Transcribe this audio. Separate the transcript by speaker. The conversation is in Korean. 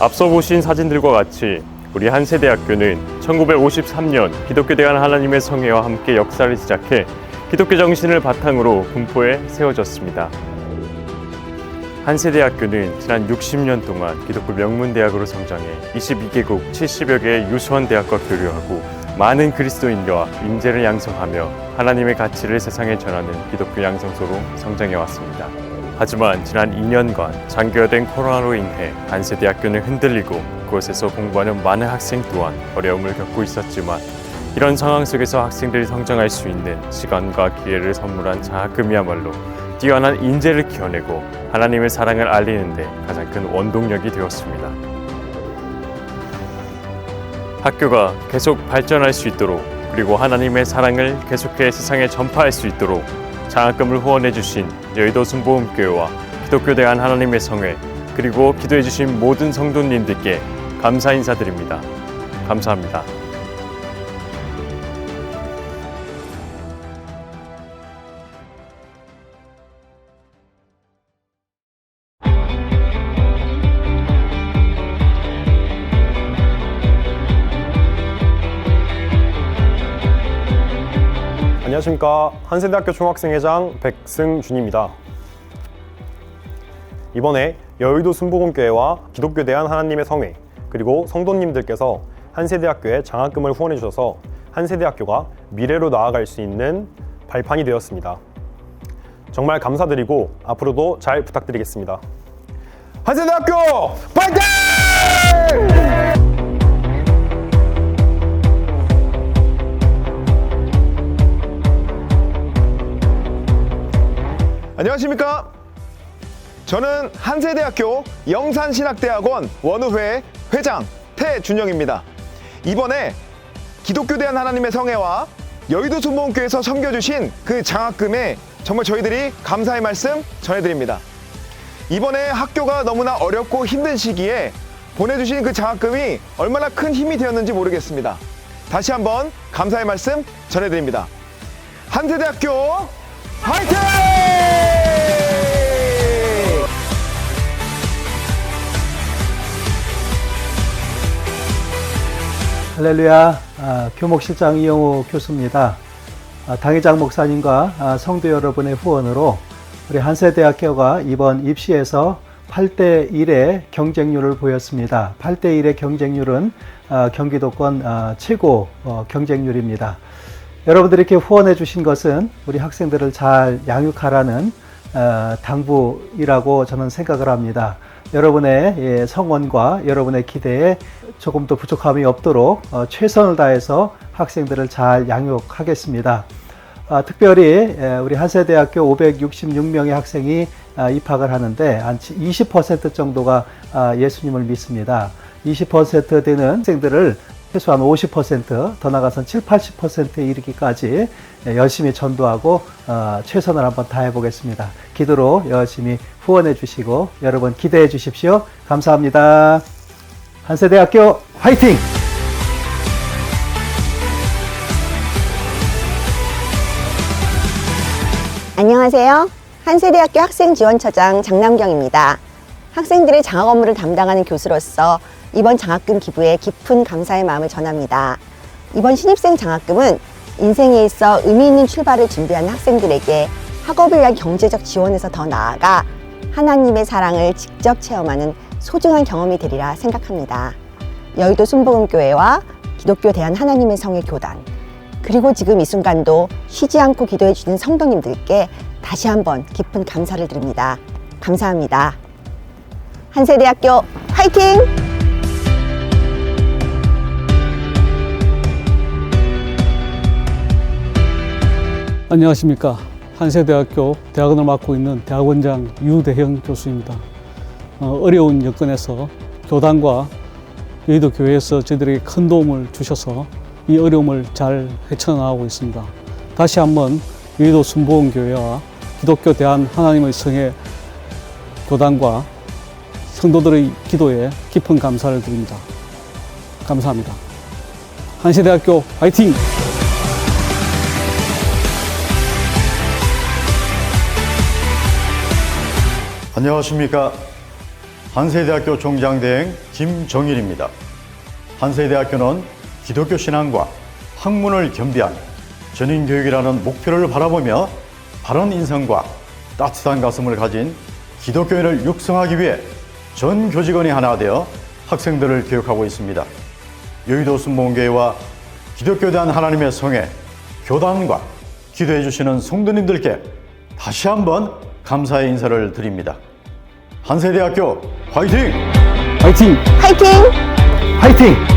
Speaker 1: 앞서 보신 사진들과 같이 우리 한세대학교는 1953년 기독교 대한 하나님의 성회와 함께 역사를 시작해 기독교 정신을 바탕으로 군포에 세워졌습니다. 한세대학교는 지난 60년 동안 기독교 명문대학으로 성장해 22개국 70여 개의 유수한 대학과 교류하고 많은 그리스도인과 인재를 양성하며 하나님의 가치를 세상에 전하는 기독교 양성소로 성장해 왔습니다. 하지만 지난 2년간 장기화된 코로나로 인해 한세대학교는 흔들리고 그곳에서 공부하는 많은 학생 또한 어려움을 겪고 있었지만 이런 상황 속에서 학생들이 성장할 수 있는 시간과 기회를 선물한 장학금이야말로 뛰어난 인재를 키워내고 하나님의 사랑을 알리는데 가장 큰 원동력이 되었습니다. 학교가 계속 발전할 수 있도록 그리고 하나님의 사랑을 계속해 세상에 전파할 수 있도록 장학금을 후원해 주신 여의도 순복음교회와 기독교 대한 하나님의 성회 그리고 기도해 주신 모든 성도님들께 감사 인사드립니다. 감사합니다.
Speaker 2: 안녕하십니까 한세대학교 총학생회장 백승준입니다. 이번에 여의도 순복음교회와 기독교 대한 하나님의 성회 그리고 성도님들께서 한세대학교에 장학금을 후원해 주셔서 한세대학교가 미래로 나아갈 수 있는 발판이 되었습니다. 정말 감사드리고 앞으로도 잘 부탁드리겠습니다. 한세대학교 파이팅!
Speaker 3: 안녕하십니까? 저는 한세대학교 영산신학대학원 원우회 회장 태준영입니다. 이번에 기독교 대한 하나님의 성회와 여의도 순복음교회에서 섬겨주신 그 장학금에 정말 저희들이 감사의 말씀 전해드립니다. 이번에 학교가 너무나 어렵고 힘든 시기에 보내주신 그 장학금이 얼마나 큰 힘이 되었는지 모르겠습니다. 다시 한번 감사의 말씀 전해드립니다. 한세대학교 화이팅!
Speaker 4: 할렐루야, 아, 교목실장 이영호 교수입니다. 아, 당회장 목사님과 아, 성도 여러분의 후원으로 우리 한세대학교가 이번 입시에서 8대 1의 경쟁률을 보였습니다. 8대 1의 경쟁률은 아, 경기도권 아, 최고 어, 경쟁률입니다. 여러분들이 이렇게 후원해 주신 것은 우리 학생들을 잘 양육하라는 어, 당부이라고 저는 생각을 합니다. 여러분의 예, 성원과 여러분의 기대에 조금 더 부족함이 없도록 어, 최선을 다해서 학생들을 잘 양육하겠습니다. 아, 특별히 예, 우리 한세대학교 566명의 학생이 아, 입학을 하는데 한 20% 정도가 아, 예수님을 믿습니다. 20% 되는 학생들을 최소한 50%더 나가선 7, 80%에 이르기까지 예, 열심히 전도하고 어, 최선을 한번 다해 보겠습니다. 기도로 열심히 후원해 주시고 여러분 기대해 주십시오. 감사합니다. 한세대학교 화이팅!
Speaker 5: 안녕하세요. 한세대학교 학생지원처장 장남경입니다. 학생들의 장학 업무를 담당하는 교수로서 이번 장학금 기부에 깊은 감사의 마음을 전합니다. 이번 신입생 장학금은 인생에 있어 의미 있는 출발을 준비하는 학생들에게 학업을 위한 경제적 지원에서 더 나아가 하나님의 사랑을 직접 체험하는 소중한 경험이 되리라 생각합니다. 여의도 순복음교회와 기독교 대한 하나님의 성의 교단, 그리고 지금 이 순간도 쉬지 않고 기도해 주는 성도님들께 다시 한번 깊은 감사를 드립니다. 감사합니다. 한세대학교 화이팅!
Speaker 6: 안녕하십니까. 한세대학교 대학원을 맡고 있는 대학원장 유대형 교수입니다. 어, 어려운 여건에서 교단과 여의도 교회에서 저희들에게 큰 도움을 주셔서 이 어려움을 잘 헤쳐나가고 있습니다. 다시 한번 여의도 순복음교회와 기독교 대한 하나님의 성의 교단과 성도들의 기도에 깊은 감사를 드립니다. 감사합니다. 한세대학교 화이팅!
Speaker 7: 안녕하십니까. 한세대학교 종장대행 김정일입니다. 한세대학교는 기독교 신앙과 학문을 겸비한 전인 교육이라는 목표를 바라보며 바른 인성과 따뜻한 가슴을 가진 기독교인을 육성하기 위해 전 교직원이 하나 되어 학생들을 교육하고 있습니다. 여의도 순복음교회와 기독교 대한 하나님의 성에 교단과 기도해 주시는 성도님들께 다시 한번 감사의 인사를 드립니다. 한세대학교 화이팅!
Speaker 6: 화이팅!
Speaker 5: 화이팅!
Speaker 4: 화이팅!